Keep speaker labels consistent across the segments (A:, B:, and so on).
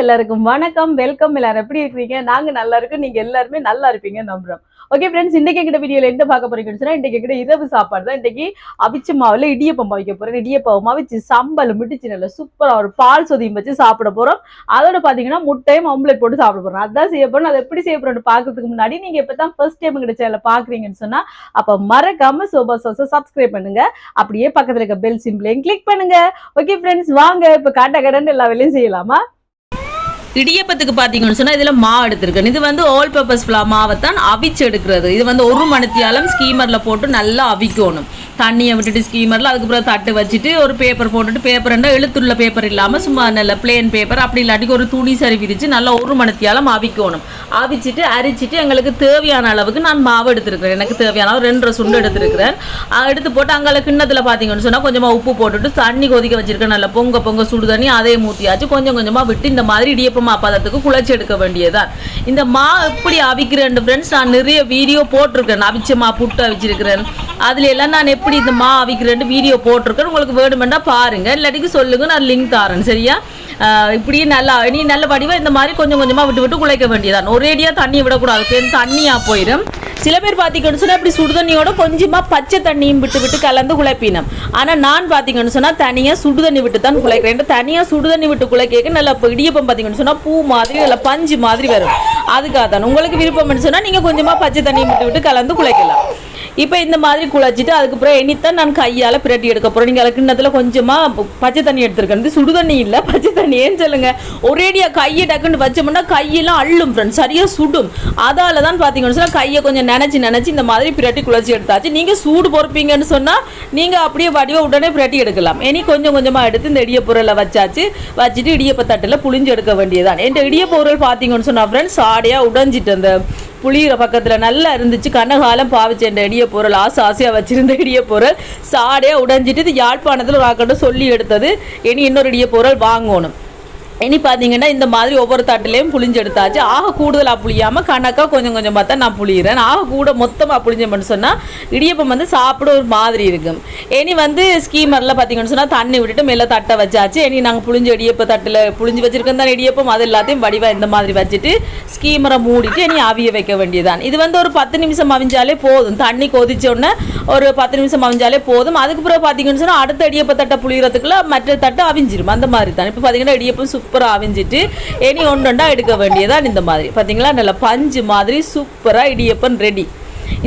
A: எல்லாருக்கும் வணக்கம். வெல்கம் எல்லாரும். எப்படி இருக்கீங்க நாங்கள் நல்லா இருக்கோம். நீங்கள் எல்லாருமே நல்லா இருப்பீங்க நம்புறோம். ஓகே ஃப்ரெண்ட்ஸ் இன்னைக்கு கிட்ட வீடியோவில் என்ன பார்க்க போறீங்கன்னு சொன்னால் இன்னைக்கு கிட்ட இரவு சாப்பாடு தான். இன்றைக்கி அவிச்ச மாவில் இடியப்பம் வைக்க போகிறேன் இடியப்பம் அவிச்சு சம்பல் மிடிச்சு நல்ல சூப்பராக ஒரு பால் சொதியும் வச்சு சாப்பிட போறோம். அதோட பார்த்தீங்கன்னா முட்டையும் ஆம்லெட் போட்டு சாப்பிட போறோம். அதான் செய்ய போகிறோம் அதை எப்படி செய்ய போகிறோம்னு பார்க்கறதுக்கு முன்னாடி நீங்க இப்பதான் ஃபர்ஸ்ட் டைம் கிட்ட சேனல பார்க்குறீங்கன்னு சொன்னால் அப்போ மறக்காம சோபா சோசா சப்ஸ்கிரைப் பண்ணுங்க. அப்படியே பக்கத்தில் இருக்க பெல் சிம்பிளையும் கிளிக் பண்ணுங்க. ஓகே ஃப்ரெண்ட்ஸ் வாங்க. இப்போ காட்ட கடன் எல்லா வேலையும் செய்யலாமா?
B: இடியப்பத்துக்கு பார்த்தீங்கன்னு சொன்னால் இதில் மாவு எடுத்திருக்கேன் இது வந்து ஆல் பர்பஸ் ஃபுல்லாக மாவை தான் அவிச்சு எடுக்கிறது இது வந்து ஒரு மணித்தியாலம் ஸ்கீமரில் போட்டு நல்லா அவிக்கணும். தண்ணியை விட்டுட்டு ஸ்கீமரில் அதுக்கப்புறம் தட்டு வச்சுட்டு ஒரு பேப்பர் போட்டுட்டு பேப்பர் என்ன எழுத்துள்ள பேப்பர் இல்லாமல் சும்மா நல்ல பிளேன் பேப்பர் அப்படி இல்லாட்டிக்கு ஒரு துணி சரி விரித்து நல்லா ஒரு மணித்தியாலம் அவிக்கணும். அவிச்சிட்டு அரிச்சிட்டு எங்களுக்கு தேவையான அளவுக்கு நான் மாவு எடுத்திருக்கிறேன். எனக்கு தேவையான அளவு ரெண்டரை சுண்டு எடுத்திருக்கிறேன். எடுத்து போட்டு அங்கே கிண்ணத்தில் பார்த்தீங்கன்னு சொன்னால் கொஞ்சமாக உப்பு போட்டுட்டு தண்ணி கொதிக்க வச்சிருக்கேன் நல்லா பொங்க பொங்க சுடு தண்ணி அதே மூத்தியாச்சு கொஞ்சம் கொஞ்சமாக விட்டு இந்த மாதிரி இடியப்ப பதத்துக்கு குழச்சி எடுக்க வேண்டியதுதான். இந்த மா எப்படி அவிக்கிறேன் ஃப்ரெண்ட்ஸ் நான் நிறைய வீடியோ போட்டிருக்கேன். அவிச்ச மா புட்டு அவிச்சிருக்கிறேன். அதுல எல்லாம் நான் எப்படி இந்த மா அவிக்கிறேன்னு வீடியோ போட்டிருக்கேன். உங்களுக்கு வேணுமெண்டா பாருங்க. இல்லாட்டிக்கு சொல்லுங்க நான் லிங்க் தரேன். சரியா? இப்படியே நல்லா நீ நல்ல வடிவா இந்த மாதிரி கொஞ்சம் கொஞ்சமா விட்டு விட்டு குழைக்க வேண்டியதான் ஒரேடியா தண்ணியை விடக்கூடாது. பெரும் தண்ணியா போயிடும் சில பேர் பார்த்தீங்கன்னு சொன்னால் இப்படி சுடுதண்ணியோட கொஞ்சமாக பச்சை தண்ணியும் விட்டு விட்டு கலந்து குழப்பினோம் ஆனால் நான் பார்த்தீங்கன்னு சொன்னால் தனியாக சுடுதண்ணி விட்டு தான் குழைக்கிறேன் தனியாக சுடுதண்ணி விட்டு குழைக்க நல்லா இப்போ இடியப்பம் பார்த்தீங்கன்னு சொன்னால் பூ மாதிரி இல்லை பஞ்சு மாதிரி வரும். அதுக்காக தான் உங்களுக்கு விருப்பம்னு சொன்னால் நீங்கள் கொஞ்சமாக பச்சை தண்ணியை விட்டு விட்டு கலந்து குழைக்கலாம் இப்போ இந்த மாதிரி குழச்சிட்டு அதுக்கப்புறம் இனித்தான் நான் கையால் பிரட்டி எடுக்க போகிறேன் நீங்கள் கிண்ணத்தில் கொஞ்சமாக பச்சை தண்ணி எடுத்துருக்கேன் இது சுடு தண்ணி இல்லை பச்சை தண்ணியேன்னு சொல்லுங்கள் சொல்லுங்க. ஒரேடியாக கையை டக்குன்னு வச்சோம்னா கையெல்லாம் அள்ளும் ஃப்ரெண்ட்ஸ் சரியாக சுடும். அதால தான் பார்த்தீங்கன்னு சொன்னால் கையை கொஞ்சம் நினச்சி நினச்சி இந்த மாதிரி பிரட்டி குழச்சி எடுத்தாச்சு. நீங்கள் சூடு பொறுப்பீங்கன்னு சொன்னால் நீங்கள் அப்படியே வடிவ உடனே பிரட்டி எடுக்கலாம். இனி கொஞ்சம் கொஞ்சமாக எடுத்து இந்த இடிய பொருளை வச்சாச்சு. வச்சுட்டு இடியப்ப தட்டில் புளிஞ்சு எடுக்க வேண்டியதான் இந்த இடிய பொருள் பார்த்தீங்கன்னு சொன்னால் ஃப்ரெண்ட்ஸ் ஆடையாக உடஞ்சிட்டு அந்த புளியிற பக்கத்தில் நல்லா இருந்துச்சு. கண்ணகாலம் பாவிச்ச இந்த இடிய பொருள் ஆசை ஆசையாக வச்சுருந்த இடிய பொருள் சாடையாக உடைஞ்சிட்டு இது யாழ்ப்பாணத்தில் ராக்கட்ட சொல்லி எடுத்தது. இனி இன்னொரு இடிய பொருள் வாங்கணும். இனி பார்த்தீங்கன்னா இந்த மாதிரி ஒவ்வொரு தட்டுலேயும் புளிஞ்செடுத்தாச்சு. ஆக கூடுதலாக புளியாமல் கணக்காக கொஞ்சம் கொஞ்சம் பார்த்தா நான் புளியிறேன். ஆக கூட மொத்தமாக புளிஞ்சோம்னு சொன்னால் இடியப்பம் வந்து சாப்பிட ஒரு மாதிரி இருக்கும். இனி வந்து ஸ்கீமரில் பார்த்தீங்கன்னு சொன்னால் தண்ணி விட்டுட்டு மேலே தட்டை வச்சாச்சு. இனி நாங்கள் புளிஞ்ச இடியப்ப தட்டில் புளிஞ்சு வச்சுருக்கோம் தான் இடியப்பம்? அது எல்லாத்தையும் வடிவாக இந்த மாதிரி வச்சுட்டு ஸ்கீமரை மூடிட்டு இனி அவிய வைக்க வேண்டியதான் இது வந்து ஒரு பத்து நிமிஷம் அவிஞ்சாலே போதும். தண்ணி கொதிச்சோடனே ஒரு பத்து நிமிஷம் அவிஞ்சாலே போதும். அதுக்கு பிறகு பார்த்தீங்கன்னு சொன்னால் அடுத்த இடியப்ப தட்டை புளியறதுக்குள்ள மற்ற தட்டை அவிஞ்சிரும். அந்த மாதிரி தான். இப்போ பார்த்தீங்கன்னா இடியப்பம் சூப்பராக அவிஞ்சிட்டு இனி ஒன்று ஒன்றா எடுக்க வேண்டியதான் இந்த மாதிரி. பார்த்தீங்களா நல்ல பஞ்சு மாதிரி சூப்பராக இடியப்பன் ரெடி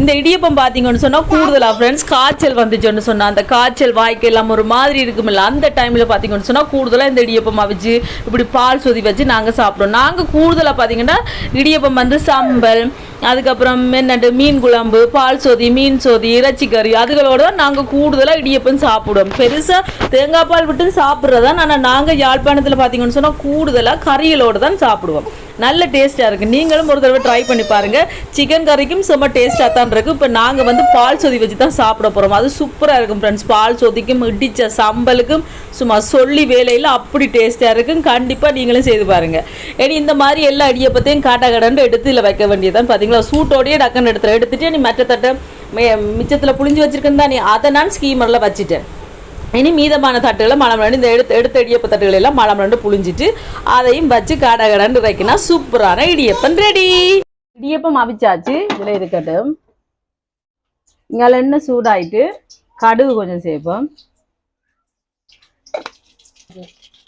B: இந்த இடியப்பம் பார்த்தீங்கன்னு சொன்னால் கூடுதலாக ஃப்ரெண்ட்ஸ் காய்ச்சல் வந்துச்சுன்னு சொன்னால் அந்த காய்ச்சல் வாய்க்கு எல்லாம் ஒரு மாதிரி இருக்குமில்ல அந்த டைமில் பார்த்தீங்கன்னு சொன்னால் கூடுதலாக இந்த இடியப்பம் அவிச்சு இப்படி பால் சொதி வச்சு நாங்கள் சாப்பிடுவோம் நாங்கள் கூடுதலாக பார்த்தீங்கன்னா இடியப்பம் வந்து சம்பல் அதுக்கப்புறம் என்னட்டு மீன் குழம்பு பால் சொதி மீன் சொதி இறைச்சி கறி அதுகளோட தான் நாங்கள் கூடுதலாக இடியப்பம் சாப்பிடுவோம். பெருசாக தேங்காய் பால் விட்டு சாப்பிட்றதான் ஆனால் நாங்கள் யாழ்ப்பாணத்தில் பார்த்தீங்கன்னு சொன்னால் கூடுதலாக கறிகளோடு தான் சாப்பிடுவோம். நல்ல டேஸ்ட்டாக இருக்குது நீங்களும் ஒரு தடவை ட்ரை பண்ணி பாருங்கள் சிக்கன் கறிக்கும் செம்ம டேஸ்ட்டாக தான் இருக்குது இப்போ நாங்கள் வந்து பால் சொதி வச்சு தான் சாப்பிட போகிறோம் அது சூப்பராக இருக்கும் ஃப்ரெண்ட்ஸ் பால் சொதிக்கும் இடிச்ச சம்பலுக்கும் சும்மா சொல்லி வேலையில் அப்படி டேஸ்ட்டாக இருக்கும். கண்டிப்பாக நீங்களும் செய்து பாருங்கள் ஏன்னா இந்த மாதிரி எல்லா இடியப்பத்தையும் காட்டா கடண்டு எடுத்து இதில் வைக்க வேண்டியதான் பார்த்தீங்களா சூட்டோடையே டக்குன்னு எடுத்துகிட்டு எடுத்துகிட்டு நீ மற்ற தட்டை மிச்சத்தில் புளிஞ்சு வச்சிருக்கேன் தான் நீ. அதை நான் ஸ்கீமரில் வச்சுட்டேன். இனி மீதமான தட்டுகளை மலம் ரெண்டு இந்த எடுத்து எடுத்த இடியப்ப தட்டுகளை எல்லாம் மலம் ரெண்டு புளிஞ்சிட்டு அதையும் வச்சு கடை கடண்டு இறக்கினா சூப்பரான இடியப்பன் ரெடி.
A: இடியப்பம் அவிச்சாச்சு இதில் இருக்கட்டும். இங்கே எண்ணெய் சூடாயிட்டு கடுகு கொஞ்சம் சேர்ப்போம்.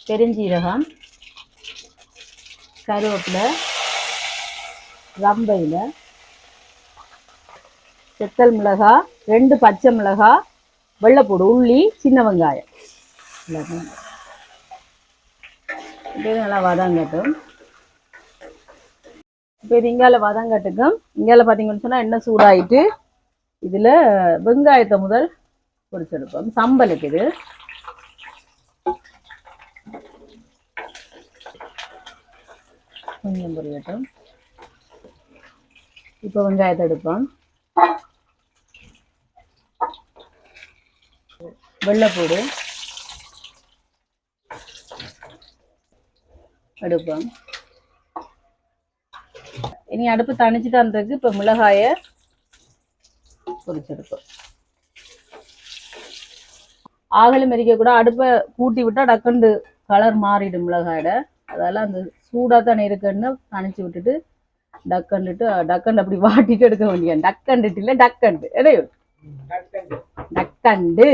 A: பெருஞ்சீரகம் கருவேப்பிலை ரம்பையில் செத்தல் மிளகாய் ரெண்டு பச்சை மிளகாய் வெள்ளைப்பூடு உள்ளி சின்ன வெங்காயம். எல்லாத்தையும் இது நல்லா வதங்கட்டும். இப்போ இது இங்கால வதங்கட்டுக்கும் இங்கால பார்த்தீங்கன்னு சொன்னால் எண்ணெய் சூடாயிட்டு இதில் வெங்காயத்தை முதல் பொரிச்செடுப்போம். சம்பலுக்கு இது. கொஞ்சம் பொரியட்டும். இப்போ வெங்காயத்தை எடுப்போம். வெள்ளைப்பூடு எடுப்போம் இனி அடுப்பு தணிச்சுட்டு வந்ததுக்கு இப்போ மிளகாயை பொரிச்செடுப்போம் ஆகலும் கூட அடுப்பை கூட்டி விட்டா டக்குண்டு கலர் மாறிடும் மிளகாயோட. அதால அந்த
B: சூடாக தானே இருக்குன்னு தணிச்சு விட்டுட்டு டக்கண்டுட்டு டக்கண்டு அப்படி வாட்டிட்டு எடுக்க வேண்டிய டக்கண்டுட்டு இல்லை டக்கண்டு எடையோ டக்கண்டு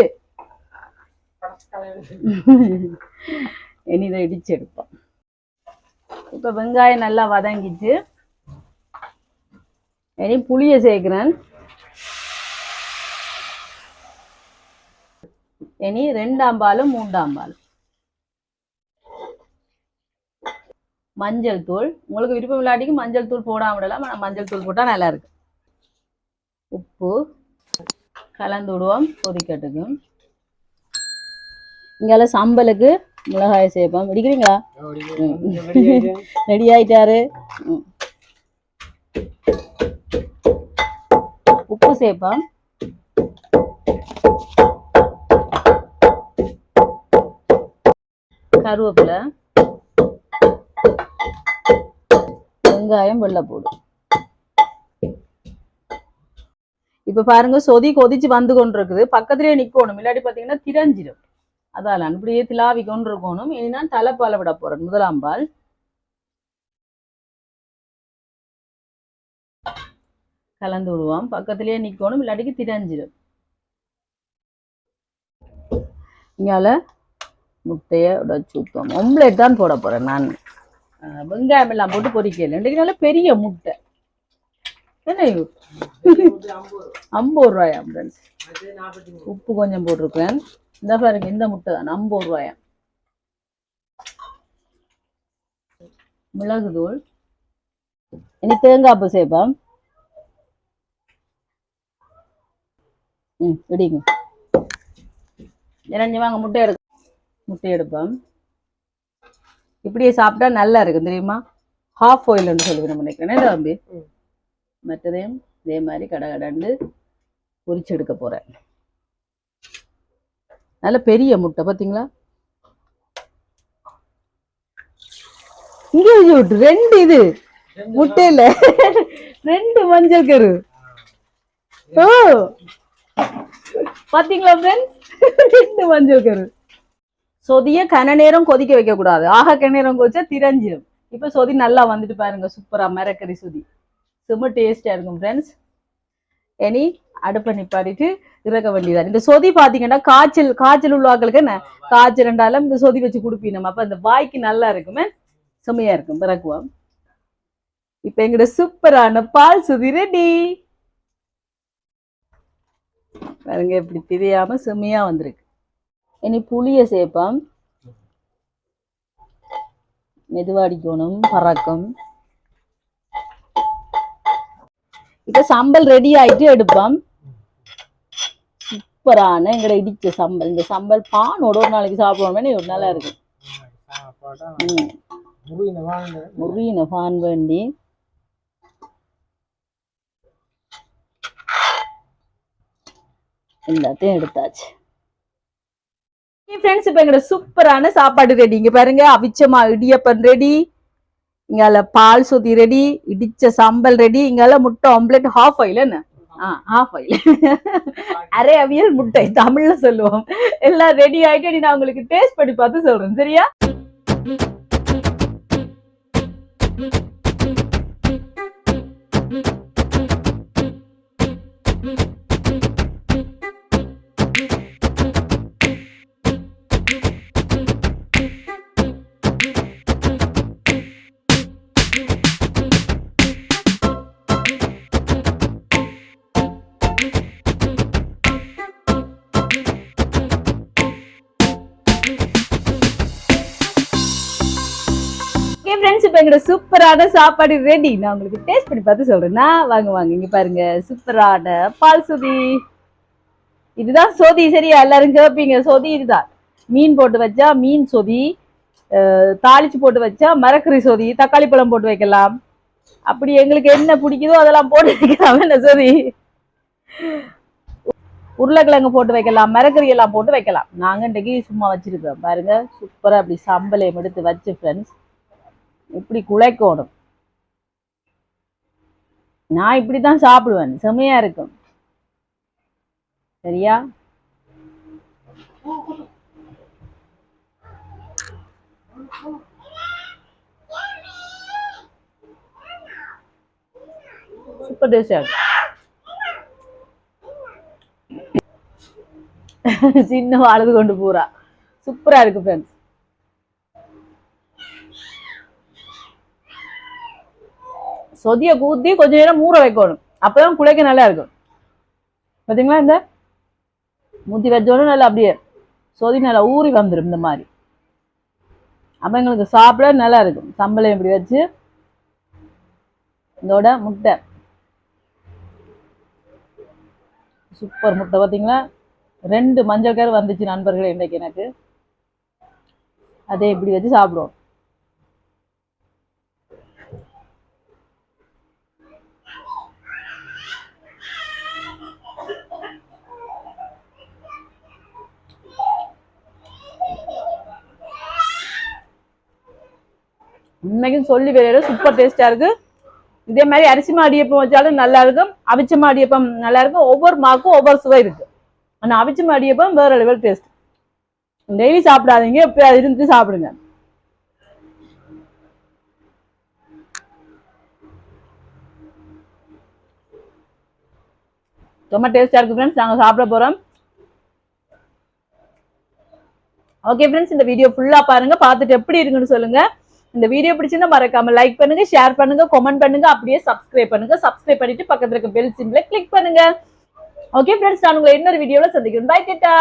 B: இனி இதை இடிச்சு எடுப்போம். இப்போ வெங்காயம் நல்லா வதங்கிச்சு இனி புளியை சேர்க்கிறேன். இனி ரெண்டாம் பாலும் மூன்றாம் பால் மஞ்சள் தூள். உங்களுக்கு விருப்பம் இல்லாட்டிக்கு மஞ்சள் தூள் போடாம விடலாம் ஆனால் மஞ்சள் தூள் போட்டால் நல்லா இருக்கு. உப்பு கலந்து விடுவோம் கொதிக்கட்டுக்கும் இங்கால சம்பலுக்கு மிளகாய் சேர்ப்போம். இடிக்கிறீங்களா ரெடி ஆயிட்டாரு. உப்பு சேர்ப்போம். கருவேப்பிலை. வெங்காயம் வெள்ளைப்பூடு இப்ப பாருங்க சொதி கொதிச்சு வந்து கொண்டிருக்குது. பக்கத்துலயே நிக்கணும். இல்லாட்டி பாத்தீங்கன்னா திரஞ்சிடும் அதால அப்படியே திலாவி கொண்டு இருக்கணும் இனி நான் தலைப்பால விட போறேன். முதலாம் பால். கலந்து விடுவோம். பக்கத்துலயே நிக்கணும். இல்லாட்டிக்கு திரஞ்சிடும் இங்கால முட்டையை உடைச்சு ஊற்றுவோம் ஒம்லேட் தான் போட போறேன் நான். வெங்காயம் எல்லாம் போட்டு பொரிக்கல இன்றைக்கு நல்ல பெரிய முட்டை. என்ன? ஐம்பது ரூபாயா. உப்பு கொஞ்சம் போட்டிருப்பேன் இந்த பாருங்க இந்த முட்டை தான் ஐம்பது ரூபாயா மிளகு தூள். இனி தேங்காய் பூ சேர்ப்போம் ம் இடிங்க. இறஞ்சி வாங்க முட்டை எடுக்க. முட்டை எடுப்போம். இப்படியே சாப்பிட்டா நல்லா இருக்கும் தெரியுமா? ஹாஃப் ஆயில்னு சொல்லி நம்ம நினைக்கிறேன் தம்பி? மற்றதையும் இதே மாதிரி கடை கடண்டு பொரிச்சு எடுக்க போறேன். நல்ல பெரிய முட்டை பாத்தீங்களா? இங்க ரெண்டு இது. முட்டையில ரெண்டு மஞ்சள் கரு. ஓ. பாத்தீங்களா ஃப்ரெண்ட்ஸ் ரெண்டு மஞ்சள் கரு. சொதிய கன நேரம் கொதிக்க வைக்க கூடாது ஆக கன நேரம் கொதிச்சா திரஞ்சிடும் இப்ப சொதி நல்லா வந்துட்டு பாருங்க சூப்பரா. மிரக்கறி சொதி. செம்ம டேஸ்டா இருக்கும் ஃப்ரெண்ட்ஸ் இனி அடுப்பை நிப்பாட்டிட்டு இறக்க வேண்டியதான் இந்த சொதி பாத்தீங்கன்னா காய்ச்சல் காய்ச்சல் உள்ளவாக்களுக்கு என்ன? காய்ச்சல் ரெண்டாலும் இந்த சொதி வச்சு கொடுப்பீங்க நம்ம அப்ப அந்த வாய்க்கு நல்லா இருக்குமே. செம்மையா இருக்கும். பிறக்குவோம் இப்ப எங்கட சூப்பரான பால் சுதி ரெடி. பாருங்க இப்படி தெரியாம செம்மையா வந்திருக்கு. இனி புளியை சேர்ப்போம் மெதுவாடிக்கணும் பறக்கும். இப்ப சம்பல் ரெடி ஆயிட்டு எடுப்போம். சூப்பரான எங்கட இடிச்ச சம்பல். இந்த சம்பல் பானோட ஒரு நாளைக்கு சாப்பிடுவோமே ஒரு நல்லா இருக்கும் ம். முருகின பான் வேண்டி. எல்லாத்தையும் எடுத்தாச்சு. ஃப்ரெண்ட்ஸ் இப்போ எங்களோட சூப்பரான சாப்பாடு ரெடி இங்க பாருங்க அவிச்சமா இடியப்பன் ரெடி இங்கால பால் சொதி ரெடி இடிச்ச சம்பல் ரெடி இங்கால முட்டை ஆம்லெட் ஹாஃப் ஆயில் என்ன? ஆஃப் ஆயில் அரை அவியல் முட்டை தமிழ்ல சொல்லுவோம். எல்லாம் ரெடி ஆயிட்டு நான் உங்களுக்கு டேஸ்ட் பண்ணி பார்த்து சொல்றேன். சரியா? ஃப்ரெண்ட்ஸ் இப்போ எங்களோட சூப்பரான சாப்பாடு ரெடி நான் உங்களுக்கு டேஸ்ட் பண்ணி பார்த்து சொல்றேன்னா வாங்க வாங்க இங்க பாருங்க. சூப்பரான பால் சுதி. இதுதான் சொதி சரியா? எல்லாரும் கேட்பீங்க சொதி இதுதான். மீன் போட்டு வச்சா மீன் சொதி. தாளிச்சு போட்டு வச்சா மரக்கறி சொதி. தக்காளி பழம் போட்டு வைக்கலாம். அப்படி எங்களுக்கு என்ன பிடிக்குதோ அதெல்லாம் போட்டு வைக்கலாம். என்ன சொதி? உருளைக்கிழங்கு போட்டு வைக்கலாம். மரக்கறி எல்லாம் போட்டு வைக்கலாம். நாங்கள் இன்றைக்கு சும்மா வச்சுருக்கோம் பாருங்க. சூப்பரா அப்படி சம்பளையும் எடுத்து வச்சு ஃப்ரெண்ட்ஸ் இப்படி குலைக்கோடும் நான் இப்படி தான் சாப்பிடுவேன். செமையா இருக்கும். சரியா? சூப்பர் டேஸ்டாக சின்ன அழுது கொண்டு பூரா சூப்பராக இருக்கு ஃப்ரெண்ட்ஸ் சொதியை கூத்தி கொஞ்ச நேரம் ஊற வைக்கணும். அப்பதான் குழைக்க நல்லா இருக்கும். பாத்தீங்களா இந்த? ஊத்தி வச்சோடனே நல்லா அப்படியே சொதி நல்லா ஊறி வந்துடும் இந்த மாதிரி. அப்போ எங்களுக்கு சாப்பிட நல்லா இருக்கும். சம்பளம் இப்படி வச்சு இதோட முட்டை. சூப்பர் முட்டை பார்த்தீங்களா ரெண்டு மஞ்சள் கரு வந்துச்சு நண்பர்களே இன்றைக்கு எனக்கு. அதே இப்படி வச்சு சாப்பிடுவோம். இன்னைக்கும் சொல்லி வேற சூப்பர் டேஸ்டா இருக்கு. இதே மாதிரி அரிசி மாடியப்பம் வச்சாலும் நல்லா இருக்கும். அவிச்ச மாடியப்பம் நல்லா இருக்கும். ஒவ்வொரு மாக்கும் ஒவ்வொரு சுவை இருக்கு. ஆனா அவிச்ச மாடியப்பம் வேற லெவல் டேஸ்ட் டெய்லி சாப்பிடாதீங்க. இருந்து சாப்பிடுங்க. ரொம்ப டேஸ்டா இருக்கு ஃப்ரெண்ட்ஸ் நாங்க சாப்பிட போறோம். ஓகே ஃப்ரெண்ட்ஸ் இந்த வீடியோ ஃபுல்லா பாருங்க. பார்த்துட்டு எப்படி இருக்குன்னு சொல்லுங்க. இந்த வீடியோ பிடிச்சிருந்தா மறக்காம லைக் பண்ணுங்க ஷேர் பண்ணுங்க கமெண்ட் பண்ணுங்க அப்படியே சப்ஸ்கிரைப் பண்ணுங்க. சப்ஸ்கிரைப் பண்ணிட்டு பக்கத்துல இருக்க பெல் சிம்ல கிளிக் பண்ணுங்க. ஓகே ஃப்ரெண்ட்ஸ் நான் உங்களை இன்னொரு வீடியோவில் சந்திக்கிறேன். பை கேட்டா